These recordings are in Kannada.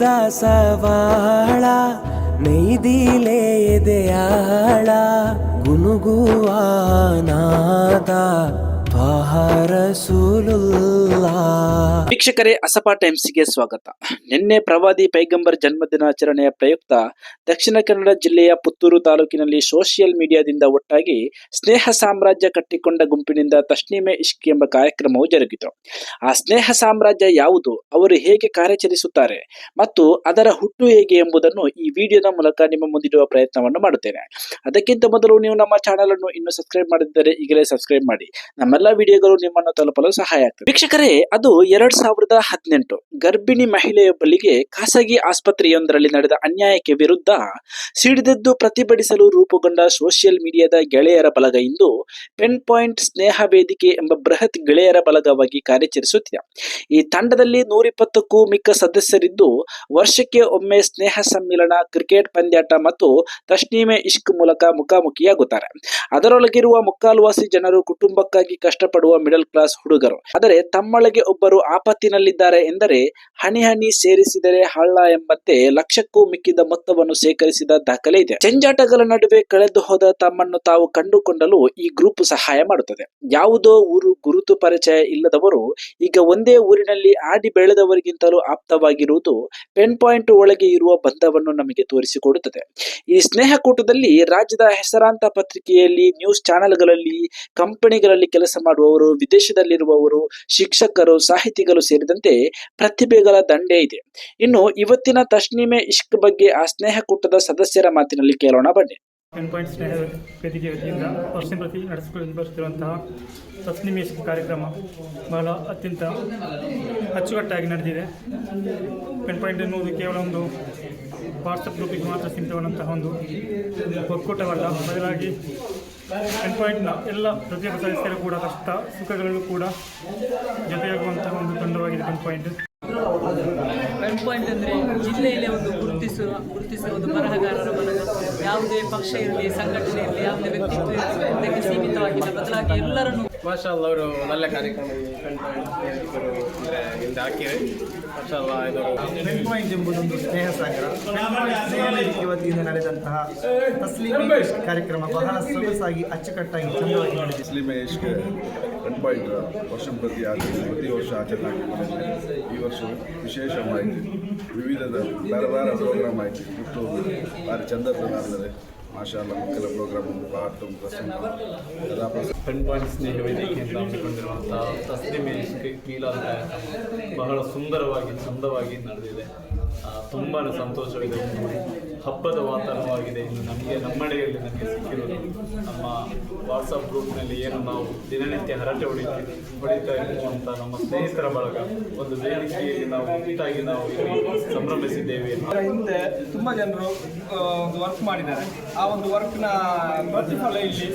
ದಾಸವಾಳ ನೈದಿಲೆ ಎದೆಯಾಳ ಗುನುಗುವ ನಾದ ತ್ವಾಹ ರಸೂಲುಲ್ಲಾ ವೀಕ್ಷಕರೇ, ಅಸಪಾ ಟೈಮ್ಸ್ಗೆ ಸ್ವಾಗತ. ನಿನ್ನೆ ಪ್ರವಾದಿ ಪೈಗಂಬರ್ ಜನ್ಮದಿನಾಚರಣೆಯ ಪ್ರಯುಕ್ತ ದಕ್ಷಿಣ ಕನ್ನಡ ಜಿಲ್ಲೆಯ ಪುತ್ತೂರು ತಾಲೂಕಿನಲ್ಲಿ ಸೋಷಿಯಲ್ ಮೀಡಿಯಾದಿಂದ ಒಟ್ಟಾಗಿ ಸ್ನೇಹ ಸಾಮ್ರಾಜ್ಯ ಕಟ್ಟಿಕೊಂಡ ಗುಂಪಿನಿಂದ ತಷ್ಣಿಮೆ ಇಷ್ಕ್ ಎಂಬ ಕಾರ್ಯಕ್ರಮವು ಜರುಗಿತು. ಆ ಸ್ನೇಹ ಸಾಮ್ರಾಜ್ಯ ಯಾವುದು, ಅವರು ಹೇಗೆ ಕಾರ್ಯಾಚರಿಸುತ್ತಾರೆ, ಮತ್ತು ಅದರ ಹುಟ್ಟು ಹೇಗೆ ಎಂಬುದನ್ನು ಈ ವಿಡಿಯೋದ ಮೂಲಕ ನಿಮ್ಮ ಮುಂದಿಡುವ ಪ್ರಯತ್ನವನ್ನು ಮಾಡುತ್ತೇನೆ. ಅದಕ್ಕಿಂತ ಮೊದಲು ನೀವು ನಮ್ಮ ಚಾನಲ್ ಅನ್ನು ಇನ್ನೂ ಸಬ್ಸ್ಕ್ರೈಬ್ ಮಾಡಿದ್ದರೆ ಈಗಲೇ ಸಬ್ಸ್ಕ್ರೈಬ್ ಮಾಡಿ. ನಮ್ಮೆಲ್ಲ ವಿಡಿಯೋಗಳು ನಿಮ್ಮನ್ನು ತಲುಪಲು ಸಹಾಯ ಆಗ್ತದೆ. ವೀಕ್ಷಕರೇ, ಅದು ಎರಡ್ ಸಾವಿರದ ಹದಿನೆಂಟು ಗರ್ಭಿಣಿ ಮಹಿಳೆಯೊಬ್ಬಳಿಗೆ ಖಾಸಗಿ ಆಸ್ಪತ್ರೆಯೊಂದರಲ್ಲಿ ನಡೆದ ಅನ್ಯಾಯಕ್ಕೆ ವಿರುದ್ಧ ಸಿಡಿದೆದ್ದು ಪ್ರತಿಭಟಿಸಲು ರೂಪುಗೊಂಡ ಸೋಷಿಯಲ್ ಮೀಡಿಯಾದ ಗೆಳೆಯರ ಬಲಗ ಇಂದು ಪೆನ್ ಪಾಯಿಂಟ್ ಸ್ನೇಹ ವೇದಿಕೆ ಎಂಬ ಬೃಹತ್ ಗೆಳೆಯರ ಬಲಗವಾಗಿ ಕಾರ್ಯಾಚರಿಸುತ್ತಿದೆ. ಈ ತಂಡದಲ್ಲಿ ನೂರಿಪ್ಪತ್ತಕ್ಕೂ ಮಿಕ್ಕ ಸದಸ್ಯರಿದ್ದು ವರ್ಷಕ್ಕೆ ಒಮ್ಮೆ ಸ್ನೇಹ ಸಮ್ಮಿಲನ, ಕ್ರಿಕೆಟ್ ಪಂದ್ಯಾಟ ಮತ್ತು ತಶ್ನೀಮೆ ಇಷ್ಕ್ ಮೂಲಕ ಮುಖಾಮುಖಿಯಾಗುತ್ತಾರೆ. ಅದರೊಳಗಿರುವ ಮುಕ್ಕಾಲ್ವಾಸಿ ಜನರು ಕುಟುಂಬಕ್ಕಾಗಿ ಕಷ್ಟಪಡುವ ಮಿಡಲ್ ಕ್ಲಾಸ್ ಹುಡುಗರು. ಆದರೆ ತಮ್ಮೊಳಗೆ ಒಬ್ಬರು ಆಪತ್ತಿನಲ್ಲಿದ್ದಾರೆ ಎಂದರೆ ಹನಿ ಹನಿ ಸೇರಿಸಿದರೆ ಹಳ್ಳ ಎಂಬಂತೆ ಲಕ್ಷಕ್ಕೂ ಮಿಕ್ಕಿದ ಮೊತ್ತವನ್ನು ಸೇಕರಿಸಿದ ದಾಖಲೆ ಇದೆ. ಚಂಜಾಟಗಳ ನಡುವೆ ಕಳೆದು ಹೋದ ತಮ್ಮನ್ನು ತಾವು ಕಂಡುಕೊಂಡಲು ಈ ಗ್ರೂಪ್ ಸಹಾಯ ಮಾಡುತ್ತದೆ. ಯಾವುದೋ ಊರು ಗುರುತು ಪರಿಚಯ ಇಲ್ಲದವರು ಈಗ ಒಂದೇ ಊರಿನಲ್ಲಿ ಆಡಿ ಬೆಳೆದವರಿಗಿಂತಲೂ ಆಪ್ತವಾಗಿರುವುದು ಪೆನ್ ಪಾಯಿಂಟ್ ಒಳಗೆ ಇರುವ ಬಂಧವನ್ನು ನಮಗೆ ತೋರಿಸಿಕೊಡುತ್ತದೆ. ಈ ಸ್ನೇಹಕೂಟದಲ್ಲಿ ರಾಜ್ಯದ ಹೆಸರಾಂತ ಪತ್ರಿಕೆಯಲ್ಲಿ, ನ್ಯೂಸ್ ಚಾನೆಲ್ಗಳಲ್ಲಿ, ಕಂಪನಿಗಳಲ್ಲಿ ಕೆಲಸ ಮಾಡುವವರು, ವಿದೇಶದಲ್ಲಿರುವವರು, ಶಿಕ್ಷಕರು, ಸಾಹಿತಿಗಳು ಸೇರಿದಂತೆ ಪ್ರತಿಭೆಗಳ ದಂಡೆ ಇದೆ. ಇನ್ನು ಇವತ್ತಿನ ತಶ್ನಿಮೆ ಇಷ್ಕ್ ಬಗ್ಗೆ ಆ ಸ್ನೇಹಕೂಟದ ಸದಸ್ಯರ ಮಾತಿನಲ್ಲಿ ಕೇಳೋಣ ಬನ್ನಿ. ಟೆನ್ ಪಾಯಿಂಟ್ ಸ್ನೇಹ ವೇದಿಕೆ ವತಿಯಿಂದ ವರ್ಷ ಪ್ರತಿ ನಡೆಸಿಕೊಂಡು ಬರುತ್ತಿರುವಂತಹ ತಸ್ನಿಮೇಶ್ ಕಾರ್ಯಕ್ರಮ ಬಹಳ ಅತ್ಯಂತ ಅಚ್ಚುಕಟ್ಟಾಗಿ ನಡೆದಿದೆ ಟೆನ್ ಪಾಯಿಂಟ್ ಎನ್ನುವುದು ಕೇವಲ ಒಂದು ವಾಟ್ಸಪ್ ಗ್ರೂಪಿಗೆ ಮಾತ್ರ ಸೀಮಿತವಾದಂತಹ ಒಂದು ಒಕ್ಕೂಟವಲ್ಲ ಬದಲಾಗಿ ಟೆನ್ ಪಾಯಿಂಟ್ನ ಎಲ್ಲ ಪ್ರತಿಯೊಬ್ಬ ಸದಸ್ಯರು ಕೂಡ ಕಷ್ಟ ಸುಖಗಳಲ್ಲೂ ಕೂಡ ಜೊತೆಯಾಗುವಂತಹ ಒಂದು ತಂಡವಾಗಿದೆ ಪೆನ್ ಪಾಯಿಂಟ್ ಪೆನ್ ಪಾಯಿಂಟ್ ಅಂದರೆ ಜಿಲ್ಲೆಯಲ್ಲಿ ಒಂದು ಗುರುತಿಸುವ ಗುರುತಿಸುವ ಒಂದು ಬರಹಗಾರರ ಬರಹ ಯಾವುದೇ ಪಕ್ಷ ಇರಲಿ, ಸಂಘಟನೆ ಇರಲಿ, ಯಾವುದೇ ವ್ಯಕ್ತಿತ್ವ ಇರಲಿ, ಅದಕ್ಕೆ ಸೀಮಿತವಾಗಿಲ್ಲ ಬದಲಾಗಿ ಎಲ್ಲರನ್ನು ಮಾಷಾಲ್ಲ ಅವರು ಒಳ್ಳೆ ಕಾರ್ಯಕ್ರಮ ಅಂದರೆ ಮಾಷಾಲ್ಲ ಇದು ಪಾಯಿಂಟ್ ಎಂಬುದೊಂದು ಸ್ನೇಹ ಸಾಗರ ವತಿಯಿಂದ ನಡೆದಂತಹ ತಸ್ಲೀಮಿ ಕಾರ್ಯಕ್ರಮ ಬಹಳ ಸೊಗಸಾಗಿ ಅಚ್ಚುಕಟ್ಟಾಗಿ ಚಂದವಾಗಿ ನಡೆದಿದೆ. ಮುಸ್ಲಿಂ ಏಜ್ಗೆ ಟೆನ್ ಪಾಯಿಂಟ್ ವರ್ಷ ಪ್ರತಿ ಆಚರಣೆ ಪ್ರತಿ ವರ್ಷ ಆಚರಣೆ ಈ ವರ್ಷ ವಿಶೇಷವಾಗಿ ವಿವಿಧ ಬೇರೆ ಬೇರೆ ಪ್ರೋಗ್ರಾಮ್ ಆಯಿತು. ಬಿಟ್ಟು ಭಾರಿ ಚಂದ ಮಾಷಾಲ್ಲ ಮಕ್ಕಳ ಪ್ರೋಗ್ರಾಮ್ ಭಾಳ ತುಂಬ ಪ್ರಸಂಗ. ಪೆನ್ ಪಾಯಿಂಟ್ ಸ್ನೇಹ ಹಮ್ಮಿಕೊಂಡಿರುವಂತಹ ತಸ್ಲಿಮೇಶ್ ಕೀಲಾದ ಕಾರ್ಯಕ್ರಮ ಬಹಳ ಸುಂದರವಾಗಿ ಚಂದವಾಗಿ ನಡೆದಿದೆ. ತುಂಬಾ ಸಂತೋಷವಿದೆ. ಒಂದು ಹಬ್ಬದ ವಾತಾವರಣವಾಗಿದೆ. ಇನ್ನು ನಮಗೆ ನಮ್ಮಡೆಯಲ್ಲಿ ನಮಗೆ ಸಿಕ್ಕಿರೋದು ನಮ್ಮ ವಾಟ್ಸಪ್ ಗ್ರೂಪ್ನಲ್ಲಿ ಏನು ನಾವು ದಿನನಿತ್ಯ ಹರಟೆ ಹೊಡಿತೀವಿ ಹೊಡಿತಾ ಇರುವಂಥ ನಮ್ಮ ಸ್ನೇಹಿತರ ಬಳಗ. ಒಂದು ವೇದಿಕೆಯಲ್ಲಿ ನಾವು ಒಟ್ಟಾಗಿ ನಾವು ಸಂಭ್ರಮಿಸಿದ್ದೇವೆ. ಹಿಂದೆ ತುಂಬ ಜನರು ಒಂದು ವರ್ಕ್ ಮಾಡಿದ್ದಾರೆ. ಆ ಒಂದು ವರ್ಕ್ನ ಪ್ರತಿಫಲ ಇಲ್ಲಿ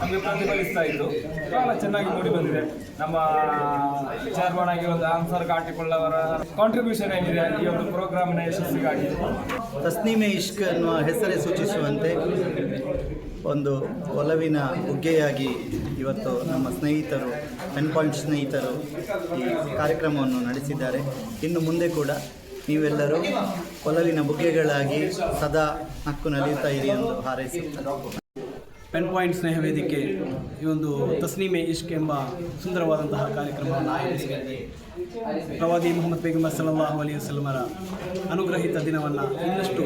ನಮಗೆ ಪ್ರತಿಫಲಿಸ್ತಾ ಇದ್ದು ಬಹಳ ಚೆನ್ನಾಗಿ ಮೂಡಿ ಬಂದಿದೆ. ನಮ್ಮ ಚೇರ್ಮನ್ ಆನ್ಸರ್ ಕಾಟಿಕೊಳ್ಳವರ ಕಾಂಟ್ರಿಬ್ಯೂಷನ್ ಏನಿದೆ ಈ ಒಂದು ಪ್ರೋಗ್ರಾಮಿನ ಯಶಸ್ಸಿಗಾಗಿ. ತಸ್ನೀಮೆ ಇಷ್ಕ್ ಅನ್ನುವ ಹೆಸರೇ ಸೂಚಿಸುವಂತೆ ಒಂದು ಒಲವಿನ ಉಗ್ಗೆಯಾಗಿ ಇವತ್ತು ನಮ್ಮ ಸ್ನೇಹಿತರು ಪೆನ್ ಪಾಯಿಂಟ್ ಸ್ನೇಹಿತರು ಈ ಕಾರ್ಯಕ್ರಮವನ್ನು ನಡೆಸಿದ್ದಾರೆ. ಇನ್ನು ಮುಂದೆ ಕೂಡ ನೀವೆಲ್ಲರೂ ಕೊಲಲಿನ ಬುಗ್ಗೆಗಳಾಗಿ ಸದಾ ನಕ್ಕು ನಲಿಯುತ್ತಾ ಇರಿ ಎಂದು ಹಾರೈಸುತ್ತಾರೆ ಪೆನ್ ಪಾಯಿಂಟ್ ಸ್ನೇಹ ವೇದಿಕೆ ಈ ಒಂದು ತಸ್ನೀಮೆ ಇಷ್ಕ್ ಎಂಬ ಸುಂದರವಾದಂತಹ ಕಾರ್ಯಕ್ರಮವನ್ನು ಆಯೋಜಿಸಿದೆ. ಪ್ರವಾದಿ ಮೊಹಮ್ಮದ್ ಪೈಗಂಬರ್ ಸಲಲ್ಲಾಹು ಅಲಿ ವಸಲಮರ ಅನುಗ್ರಹಿತ ದಿನವನ್ನು ಇನ್ನಷ್ಟು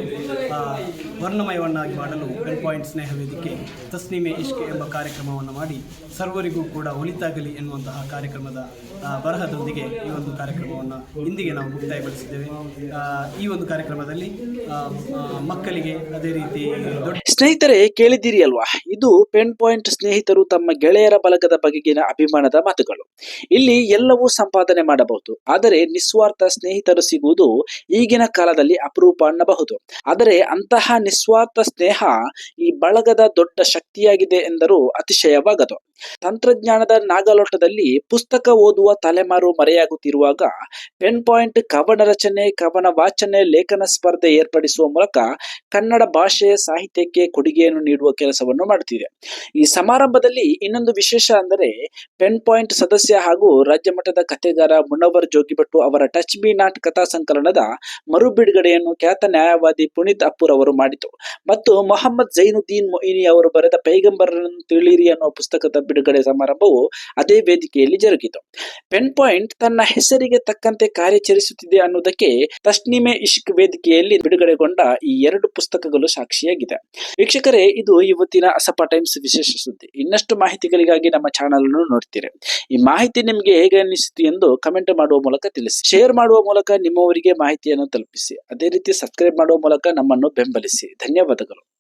ವರ್ಣಮಯವನ್ನಾಗಿ ಮಾಡಲು ಪೆನ್ ಪಾಯಿಂಟ್ ಸ್ನೇಹ ವೇದಿಕೆ, ತಸ್ನೀಮೆ ಇಷ್ಕ್ ಎಂಬ ಕಾರ್ಯಕ್ರಮವನ್ನು ಮಾಡಿ ಸರ್ವರಿಗೂ ಕೂಡ ಒಳಿತಾಗಲಿ ಎನ್ನುವಂತಹ ಕಾರ್ಯಕ್ರಮದ ಬರಹದೊಂದಿಗೆ ಈ ಒಂದು ಕಾರ್ಯಕ್ರಮವನ್ನು ಇಂದಿಗೆ ನಾವು ಮುಕ್ತಾಯಗೊಳಿಸಿದ್ದೇವೆ. ಈ ಒಂದು ಕಾರ್ಯಕ್ರಮದಲ್ಲಿ ಮಕ್ಕಳಿಗೆ ಅದೇ ರೀತಿ ದೊಡ್ಡ ಸ್ನೇಹಿತರೆ, ಕೇಳಿದ್ದೀರಿ ಅಲ್ವಾ? ಇದು ಪೆನ್ ಪಾಯಿಂಟ್ ಸ್ನೇಹಿತರು ತಮ್ಮ ಗೆಳೆಯರ ಬಲಗದ ಬಗೆಗಿನ ಅಭಿಮಾನದ ಮಾತುಗಳು. ಇಲ್ಲಿ ಎಲ್ಲವೂ ಸಂಪಾದನೆ ಮಾಡಬಹುದು ಆದರೆ ನಿಸ್ವಾರ್ಥ ಸ್ನೇಹಿತರು ಸಿಗುವುದು ಈಗಿನ ಕಾಲದಲ್ಲಿ ಅಪರೂಪ ಅನ್ನಬಹುದು. ಆದರೆ ಅಂತಹ ನಿಸ್ವಾರ್ಥ ಸ್ನೇಹ ಈ ಬಳಗದ ದೊಡ್ಡ ಶಕ್ತಿಯಾಗಿದೆ ಎಂದರೂ ಅತಿಶಯವಾಗದು. ತಂತ್ರಜ್ಞಾನದ ನಾಗಲೋಟದಲ್ಲಿ ಪುಸ್ತಕ ಓದುವ ತಲೆಮಾರು ಮರೆಯಾಗುತ್ತಿರುವಾಗ ಪೆನ್ ಪಾಯಿಂಟ್, ಕವನ ರಚನೆ, ಕವನ ವಾಚನೆ, ಲೇಖನ ಸ್ಪರ್ಧೆ ಏರ್ಪಡಿಸುವ ಮೂಲಕ ಕನ್ನಡ ಭಾಷೆಯ ಸಾಹಿತ್ಯಕ್ಕೆ ಕೊಡುಗೆಯನ್ನು ನೀಡುವ ಕೆಲಸವನ್ನು ಮಾಡುತ್ತಿದೆ. ಈ ಸಮಾರಂಭದಲ್ಲಿ ಇನ್ನೊಂದು ವಿಶೇಷ ಅಂದರೆ ಪೆನ್ ಪಾಯಿಂಟ್ ಸದಸ್ಯ ಹಾಗೂ ರಾಜ್ಯ ಮಟ್ಟದ ಕಥೆಗಾರ ಮುನವರ್ ಜೋಗಿಭಟ್ಟು ಅವರ ಟಚ್ ಬಿ ನಾಟ್ ಕಥಾ ಸಂಕಲನದ ಮರು ಬಿಡುಗಡೆಯನ್ನು ಖ್ಯಾತ ನ್ಯಾಯವಾದಿ ಪುನೀತ್ ಅಪ್ಪುರ್ ಅವರು ಮಾಡಿತು. ಮತ್ತು ಮೊಹಮ್ಮದ್ ಜೈನುದ್ದೀನ್ ಮೊಯಿನಿ ಅವರು ಬರೆದ ಪೈಗಂಬರನ್ನು ತಿಳಿಯಿರಿ ಅನ್ನುವ ಪುಸ್ತಕದ ಬಿಡುಗಡೆ ಸಮಾರಂಭವು ಅದೇ ವೇದಿಕೆಯಲ್ಲಿ ಜರುಗಿತು. ಪೆನ್ ಪಾಯಿಂಟ್ ತನ್ನ ಹೆಸರಿಗೆ ತಕ್ಕಂತೆ ಕಾರ್ಯಚರಿಸುತ್ತಿದೆ ಅನ್ನುವುದಕ್ಕೆ ತಸ್ನಿಮೆ ಇಶ್ಕ್ ವೇದಿಕೆಯಲ್ಲಿ ಬಿಡುಗಡೆಗೊಂಡ ಈ ಎರಡು ಪುಸ್ತಕಗಳು ಸಾಕ್ಷಿಯಾಗಿದೆ. ವೀಕ್ಷಕರೇ, ಇದು ಇವತ್ತಿನ ಅಸಪ ಟೈಮ್ಸ್ ವಿಶೇಷ ಸುದ್ದಿ. ಇನ್ನಷ್ಟು ಮಾಹಿತಿಗಳಿಗಾಗಿ ನಮ್ಮ ಚಾನಲ್ ಅನ್ನು ನೋಡ್ತೀರಿ. ಈ ಮಾಹಿತಿ ನಿಮಗೆ ಹೇಗೆ ಅನಿಸಿತು ಎಂದು ಕಮೆಂಟ್ ಮಾಡುವ ಮೂಲಕ ತಿಳಿಸಿ. ಶೇರ್ ಮಾಡುವ ಮೂಲಕ ನಿಮ್ಮವರಿಗೆ ಮಾಹಿತಿಯನ್ನು ತಲುಪಿಸಿ. ಅದೇ ರೀತಿ ಸಬ್ಸ್ಕ್ರೈಬ್ ಮಾಡುವ ಮೂಲಕ ನಮ್ಮನ್ನು ಬೆಂಬಲಿಸಿ. ಧನ್ಯವಾದಗಳು.